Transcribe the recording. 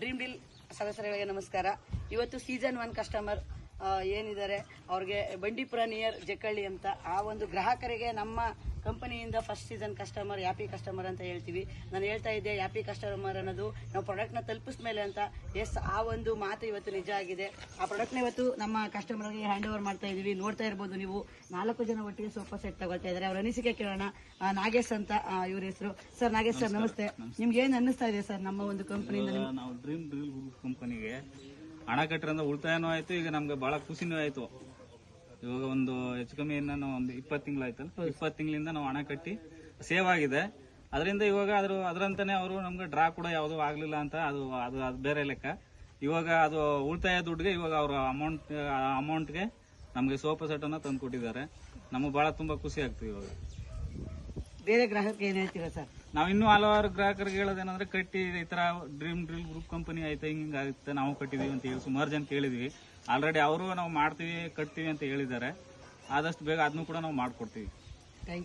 Dream deal ಸದಸ್ಯರುಗಳಿಗೆ ನಮಸ್ಕಾರ. ಇವತ್ತು season one customer ಏನಿದ್ದಾರೆ? ಅವ್ರಿಗೆ ಬಂಡೀಪುರ ನಿಯರ್ ಜಕ್ಕಳ್ಳಿ ಅಂತ. ಆ ಒಂದು ಗ್ರಾಹಕರಿಗೆ ನಮ್ಮ ಕಂಪನಿಯಿಂದ first season customer happy customer ಅಂತ ಹೇಳ್ತೀವಿ. ನಾನು ಹೇಳ್ತಾ ಇದ್ದೆ ಯಾಪಿ ಕಸ್ಟಮರ್ ಅನ್ನೋದು ನಾವು ಪ್ರಾಡಕ್ಟ್ನ ತಲುಪಿಸ್ ಮೇಲೆ ಅಂತ. ಎಸ್ ಆ ಒಂದು ಮಾತು ಇವತ್ತು ನಿಜ ಆಗಿದೆ. ಆ ಪ್ರಾಡಕ್ಟ್ನ ಇವತ್ತು ನಮ್ಮ ಕಸ್ಟಮರ್ಗೆ ಹ್ಯಾಂಡ್ ಓವರ್ ಮಾಡ್ತಾ ಇದ್ದೀವಿ. ನೋಡ್ತಾ ಇರ್ಬೋದು ನೀವು. ನಾಲ್ಕು ಜನ ಒಟ್ಟಿಗೆ ಸೋಫಾ ಸೆಟ್ ತಗೊಳ್ತಾ ಇದ್ದಾರೆ. ಅವ್ರ ಅನಿಸಿಕೆ ಕೇಳೋಣ. ನಾಗೇಶ್ ಅಂತ ಇವ್ರ ಹೆಸರು. ಸರ್ ನಾಗೇಶ್ ಸರ್ ನಮಸ್ತೆ. ನಿಮ್ಗೆ ಏನ್ ಅನ್ನಿಸ್ತಾ ಇದೆ ಸರ್ ನಮ್ಮ ಒಂದು ಕಂಪನಿಯಿಂದ ನಾವು ಡ್ರೀಮ್ ಡ್ರಿಲ್ ಕಂಪನಿಗೆ ಹಣ ಕಟ್ಟಿರೋದ್ರಿಂದ ಉಳಿತಾಯನೂ ಆಯ್ತು ಈಗ ನಮ್ಗೆ ಬಹಳ ಖುಷಿನೂ ಆಯ್ತು. ಇವಾಗ ಒಂದು ಹೆಚ್ಚು ಕಮ್ಮಿ ಏನೋ ಒಂದು ಇಪ್ಪತ್ತು ತಿಂಗಳಾಯ್ತಲ್ಲ ಇಪ್ಪತ್ತು ತಿಂಗಳಿಂದ ನಾವು ಹಣ ಕಟ್ಟಿ ಸೇವ್ ಆಗಿದೆ. ಅದರಿಂದ ಇವಾಗ ಅದ್ರ ಅದರಂತಾನೆ ಅವರು ನಮ್ಗೆ ಡ್ರಾ ಕೂಡ ಯಾವುದೂ ಆಗಲಿಲ್ಲ ಅಂತ ಅದು ಅದು ಅದು ಬೇರೆ ಲೆಕ್ಕ. ಇವಾಗ ಅದು ಉಳಿತಾಯ ದುಡ್ಡಿಗೆ ಇವಾಗ ಅವರು ಅಮೌಂಟ್ ಅಮೌಂಟ್ಗೆ ನಮಗೆ ಸೋಫಾ ಸೆಟ್ ಅನ್ನ ತಂದು ಕೊಟ್ಟಿದ್ದಾರೆ ನಮಗೆ ಭಾಳ ತುಂಬ ಖುಷಿ ಆಗ್ತದೆ ಇವಾಗ. ಬೇರೆ ಗ್ರಾಹಕರಿಗೆ ಏನು ಹೇಳ್ತೀರಾ ಸರ್? ನಾವು ಇನ್ನೂ ಹಲವಾರು ಗ್ರಾಹಕರಿಗೆ ಹೇಳೋದೇನಂದ್ರೆ ಕಟ್ಟಿ ಈ ತರ ಡ್ರೀಮ್ ಡ್ರಿಲ್ ಗ್ರೂಪ್ ಕಂಪನಿ ಆಯ್ತಾ, ಹಿಂಗ ಆಗುತ್ತೆ, ನಾವು ಕಟ್ಟಿದೀವಿ ಅಂತ ಹೇಳಿ ಸುಮಾರು ಜನ ಕೇಳಿದ್ವಿ. ಆಲ್ರೆಡಿ ಅವರು ನಾವು ಮಾಡ್ತೀವಿ, ಕಟ್ತೀವಿ ಅಂತ ಹೇಳಿದ್ದಾರೆ. ಆದಷ್ಟು ಬೇಗ ಅದನ್ನು ಕೂಡ ನಾವು ಮಾಡ್ಕೊಡ್ತೀವಿ.